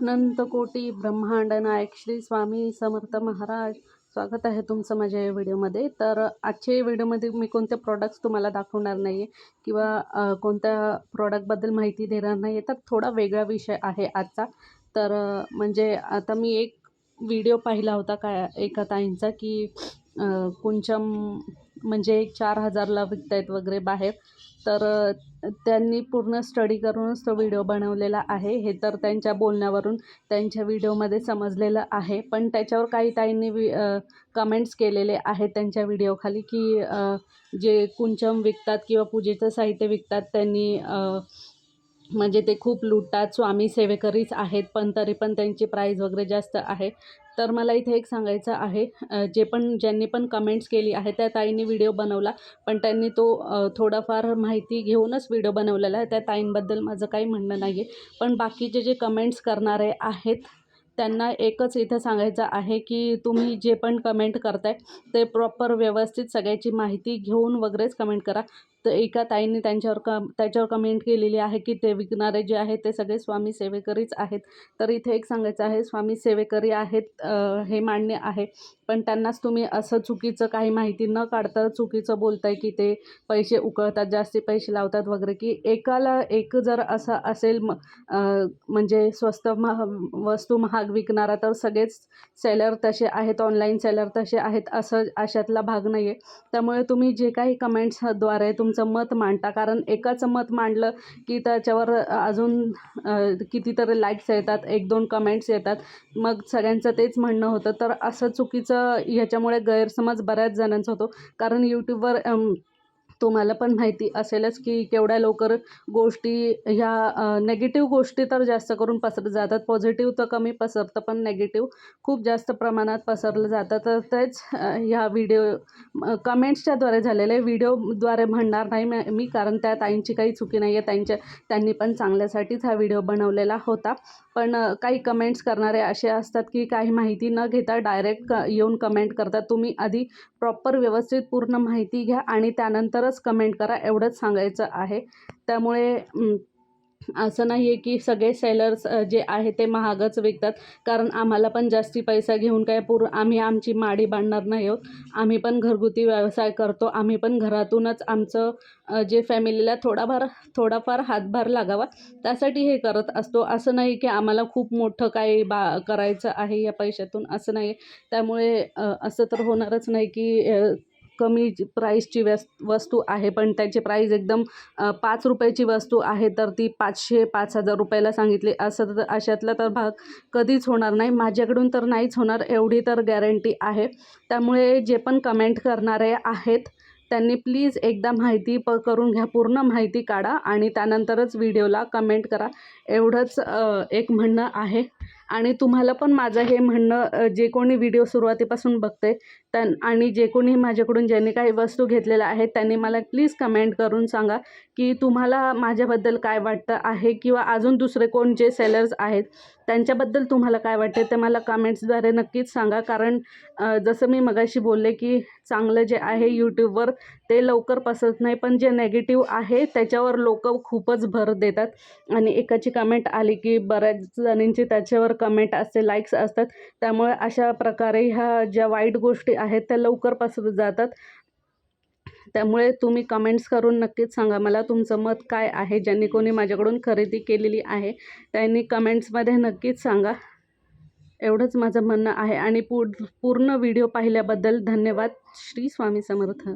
अनंतकोटी ब्रह्मांड नायक श्री स्वामी समर्थ महाराज. स्वागत आहे तुमचं माझ्या या व्हिडिओमध्ये. तर आजच्या या व्हिडिओमध्ये मी कोणते प्रॉडक्ट्स तुम्हाला दाखवणार नाही आहे किंवा कोणत्या प्रॉडक्टबद्दल माहिती देणार नाही आहे तर थोडा वेगळा विषय आहे आजचा. तर म्हणजे आता मी एक व्हिडिओ पाहिला होता काय एका ताईंचा की कुंचम म्हणजे एक चार हजारला विकतायत वगैरे बाहेर. तर त्यांनी पूर्ण स्टडी करूनच तो व्हिडिओ बनवलेला आहे. हे तर त्यांच्या बोलण्यावरून त्यांच्या व्हिडिओमध्ये समजलेलं आहे. पण त्याच्यावर काही ताईंनी वि कमेंट्स केलेले आहेत त्यांच्या व्हिडिओखाली की जे कुंचम विकतात किंवा पूजेचं साहित्य विकतात त्यांनी म्हणजे ते खूप लुटतात. स्वामी सेवेकरीच आहेत पण तरी पण त्यांची प्राईज वगैरे जास्त आहे. तर मला इथे एक सांगायचं आहे जे पण ज्यांनी पण कमेंट्स केली आहे त्या ताईंनी व्हिडिओ बनवला. पण त्यांनी तो थोडाफार माहिती घेऊनच व्हिडिओ बनवलेला आहे. त्या ताईंबद्दल माझं काही म्हणणं नाही आहे पण बाकीचे जे कमेंट्स करणारे आहेत त्यांना एकच इथं सांगायचं आहे की तुम्ही जे पण कमेंट करताय ते प्रॉपर व्यवस्थित सगळ्याची माहिती घेऊन वगैरेच कमेंट करा. तर एका ताईने त्यांच्यावर क त्याच्यावर कमेंट केलेली आहे की ते विकणारे जे आहेत ते सगळे स्वामी सेवेकरीच आहेत. तर इथे एक सांगायचं आहे स्वामी सेवेकरी आहेत हे मान्य आहे. पण त्यांनाच तुम्ही असं चुकीचं काही माहिती न काढता चुकीचं बोलताय की ते पैसे उकळतात जास्ती पैसे लावतात वगैरे की एकाला एक जर असं असेल म म्हणजे स्वस्त महा वस्तू महाग विकणारा तर सगळेच सेलर तसे आहेत ऑनलाईन सेलर तसे आहेत असं अशातला भाग नाही आहे त्यामुळे तुम्ही जे काही कमेंट्सद्वारे तुम तुमचं मत मांडता. कारण एकाचं मत मांडलं की त्याच्यावर अजून कितीतरी लाईक्स येतात एक दोन कमेंट्स येतात. मग सगळ्यांचं तेच म्हणणं होतं. तर असं चुकीचं ह्याच्यामुळे गैरसमज बऱ्याच जणांचा होतो. कारण यूट्यूबवर तुम्हाला पण माहिती असेलच की केवढ्या लवकर गोष्टी ह्या नेगेटिव्ह गोष्टी तर जास्त करून पसरत जातात. पॉझिटिव्ह तर कमी पसरतं पण नेगेटिव्ह खूप जास्त प्रमाणात पसरलं जातं. तर तेच ह्या व्हिडिओ कमेंट्सच्याद्वारे झालेले व्हिडिओद्वारे म्हणणार नाही मी मी कारण त्या ताईंची काही चुकी नाही आहे त्यांच्या त्यांनी पण चांगल्यासाठीच हा व्हिडिओ बनवलेला होता. पण काही कमेंट्स करणारे असे असतात की काही माहिती न घेता डायरेक्ट क येऊन कमेंट करतात. तुम्ही आधी प्रॉपर व्यवस्थित पूर्ण माहिती घ्या आणि त्यानंतर खरंच कमेंट करा एवढंच सांगायचं आहे. त्यामुळे असं नाही आहे की सगळे सेलर्स जे आहे ते महागच विकतात. कारण आम्हाला पण जास्ती पैसा घेऊन काय पूर आम्ही आमची माडी बांधणार नाही आहोत. आम्ही पण घरगुती व्यवसाय करतो. आम्ही पण घरातूनच आमचं जे फॅमिलीला थोडाफार थोडाफार हातभार लागावा त्यासाठी हे करत असतो. असं नाही की आम्हाला खूप मोठं काही बा करायचं आहे या पैशातून. असं नाही त्यामुळे असं तर होणारच नाही की कमी प्राईसची व्यस् वस्तू आहे पण त्याची प्राईज एकदम पाच रुपयाची वस्तू आहे तर ती पाचशे पाच हजार रुपयाला सांगितली. असं तर अशातला तर भाग कधीच होणार नाही. माझ्याकडून तर नाहीच होणार एवढी तर गॅरंटी आहे. त्यामुळे जे पण कमेंट करणारे आहेत त्यांनी प्लीज एकदा माहिती प करून घ्या पूर्ण माहिती काढा आणि त्यानंतरच व्हिडिओला कमेंट करा. एवढंच एक म्हणणं आहे. आणि तुम्हाला पण माझं हे म्हणणं जे कोणी व्हिडिओ सुरुवातीपासून बघते त्यां आणि जे कोणी माझ्याकडून ज्यांनी काही वस्तू घेतलेल्या आहेत त्यांनी मला प्लीज कमेंट करून सांगा की तुम्हाला माझ्याबद्दल काय वाटतं आहे किंवा अजून दुसरे कोण जे सेलर्स आहेत त्यांच्याबद्दल तुम्हाला काय वाटते ते मला कमेंट्सद्वारे नक्कीच सांगा. कारण जसं मी मगाशी बोलले की चांगलं जे आहे यूट्यूबवर ते लवकर पसरत नाही पण जे नेगेटिव्ह आहे त्याच्यावर लोक खूपच भर देतात. आणि एकाची कमेंट आली की बऱ्याच जणींची त्याच्यावर कमेंट असते लाईक्स असतात. त्यामुळे अशा प्रकारे ह्या ज्या वाईट गोष्टी आहेत त्या लवकर पसरत जातात. त्यामुळे तुम्ही कमेंट्स करून नक्कीच सांगा मला तुमचं मत काय आहे ज्यांनी कोणी माझ्याकडून खरेदी केलेली आहे त्यांनी कमेंट्समध्ये नक्कीच सांगा. एवढंच माझं म्हणणं आहे. आणि पूर्ण व्हिडिओ पाहिल्याबद्दल धन्यवाद. श्री स्वामी समर्थ.